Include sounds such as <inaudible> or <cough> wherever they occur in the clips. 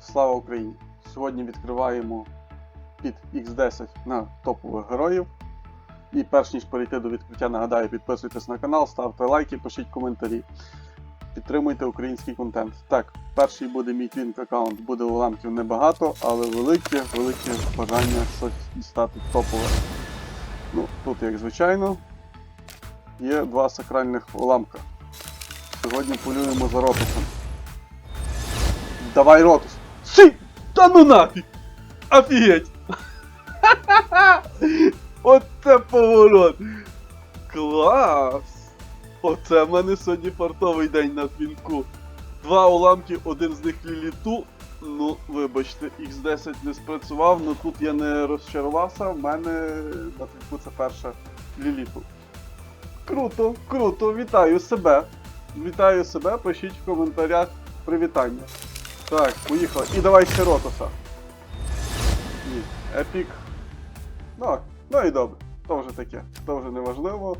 Слава Україні! Сьогодні відкриваємо під X10 на топових героїв. І перш ніж перейти до відкриття, нагадаю, підписуйтесь на канал, ставте лайки, пишіть коментарі. Підтримуйте український контент. Так, перший буде мій твінк аккаунт, буде уламків небагато, але велике, велике бажання щось дістати топове. Ну, тут, як звичайно, є два сакральних уламка. Сьогодні полюємо за Ротусом. Давай Ротус! Си! Та ну нафіг! Офігеть! <laughs> Оце поворот! Клас! Оце в мене сьогодні фартовий день на твінку. Два уламки, один з них ліліту. Ну, вибачте, X10 не спрацював, але тут я не розчарувався, в мене на твінку це перша ліліту. Круто, круто, вітаю себе. Вітаю себе, пишіть в коментарях привітання. Так, поїхали. І давай ще Ротоса. Ні, епік. Ну, ну і добре. То вже таке. То вже не важливо.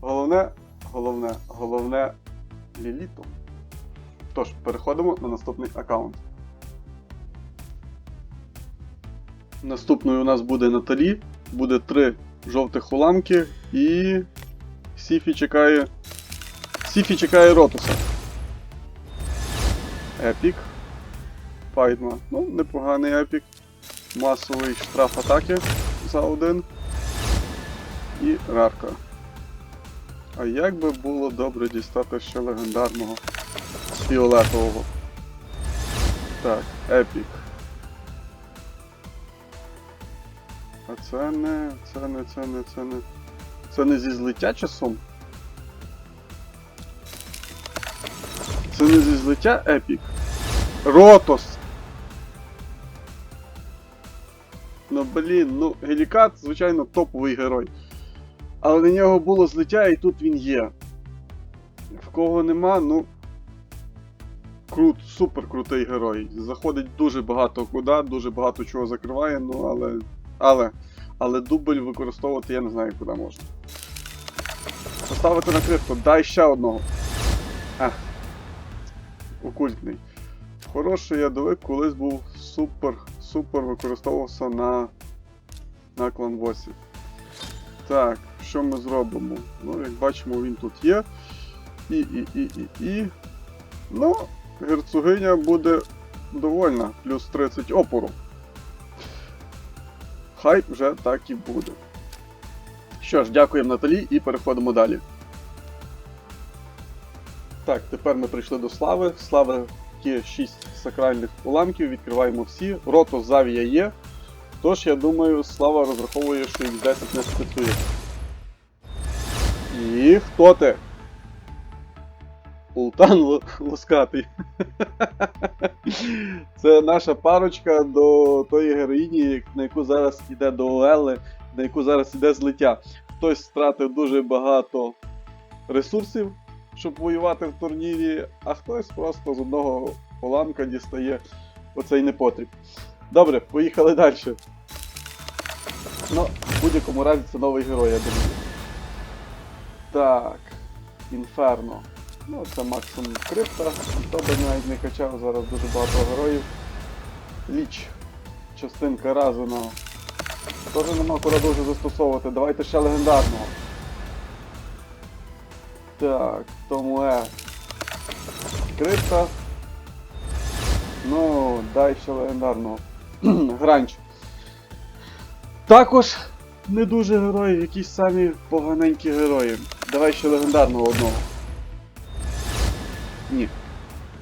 Головне, головне, головне Ліліту. Тож, переходимо на наступний аккаунт. Наступною у нас буде Наталі. Буде три жовтих уламки і. Сіфі чекає. Сіфі чекає Ротуса. Епік. Пайдма. Ну, непоганий епік. Масовий штраф атаки за один. І рарка. А як би було добре дістати ще легендарного фіолетового. Так, епік. Це не. це не, це не, це не. Це не зі злиття часом? Це не зі злиття епік. Ротос! Ну блін, ну Гелікат, звичайно, топовий герой. Але на нього було злиття і тут він є. В кого нема, ну. Крут, супер крутий герой. Заходить дуже багато куди, дуже багато чого закриває, ну але. Але. Але дубль використовувати я не знаю куди можна. Поставити на крипто, дай ще одного. А. Окультний. Хороший ядовик колись був супер, супер використовувався на, на клан босі. Так, що ми зробимо? Ну, як бачимо, він тут є. І, і, і, і, і. Ну, герцогиня буде довольна, плюс 30 опору. Хай вже так і буде. Що ж, дякуємо Наталі і переходимо далі. Так, тепер ми прийшли до слави. Слава є 6 сакральних уламків, відкриваємо всі. Рото Завія є. Тож, я думаю, слава розраховує, що X10 не спрацює. І хто ти? Ултан Лускатий. Це наша парочка до тої героїні, на яку зараз іде до Елли, на яку зараз іде злиття. Хтось втратив дуже багато ресурсів, щоб воювати в турнірі, а хтось просто з одного уламка дістає оцей непотріб. Добре, поїхали далі. Ну, в будь-якому разі це новий герой, я думаю. Так, Інферно. Ну, це максимум крипта. Хто би навіть не качав зараз дуже багато героїв. Ліч. Частинка Разина. Теж нема куди дуже застосовувати. Давайте ще легендарного. Так, тому Е. Крипта. Ну, дай ще легендарного. <clears throat> Гранч. Також не дуже герої, якісь самі поганенькі герої. Давай ще легендарного одного. Ні.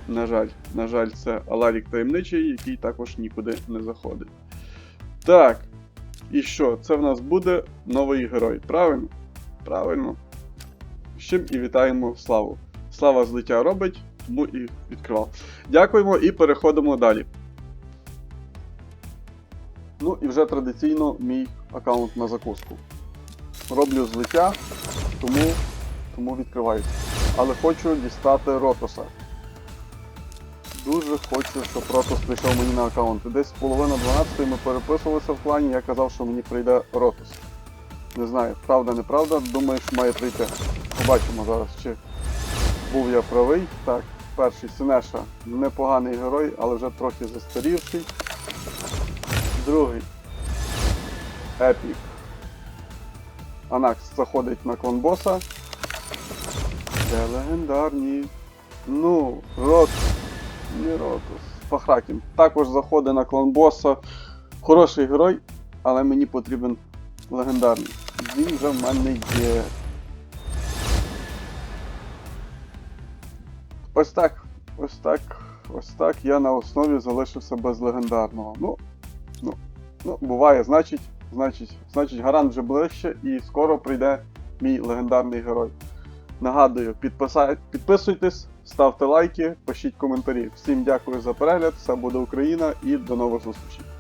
На жаль, на жаль, це Аларік таємничий, який також нікуди не заходить. Так. І що? Це в нас буде новий герой. Правильно? Правильно. З чим і вітаємо Славу. Слава злиття робить, тому і відкривав. Дякуємо і переходимо далі. Ну і вже традиційно мій аккаунт на закуску. Роблю злиття, тому, тому відкриваюся. Але хочу дістати Ротоса. Дуже хочу, щоб Ротос прийшов мені на аккаунт. Десь половина 12 ми переписувалися в клані, я казав, що мені прийде Ротос. Не знаю, правда, неправда, думаю, що має прийти. Побачимо зараз, чи був я правий. Так, перший Синеша непоганий герой, але вже трохи застарівший. Другий. Епік. Анакс заходить на клон боса. Де легендарні. Ну, рот. Не Ротус. Фахракін. Також заходить на клон боса. Хороший герой, але мені потрібен легендарний. Він вже в мене є. Ось так. Ось так. Ось так я на основі залишився без легендарного. Ну, ну, ну, буває, значить, значить, значить, гарант вже ближче і скоро прийде мій легендарний герой. Нагадую, підписай... підписуйтесь, ставте лайки, пишіть коментарі. Всім дякую за перегляд, все буде Україна і до нових зустрічей.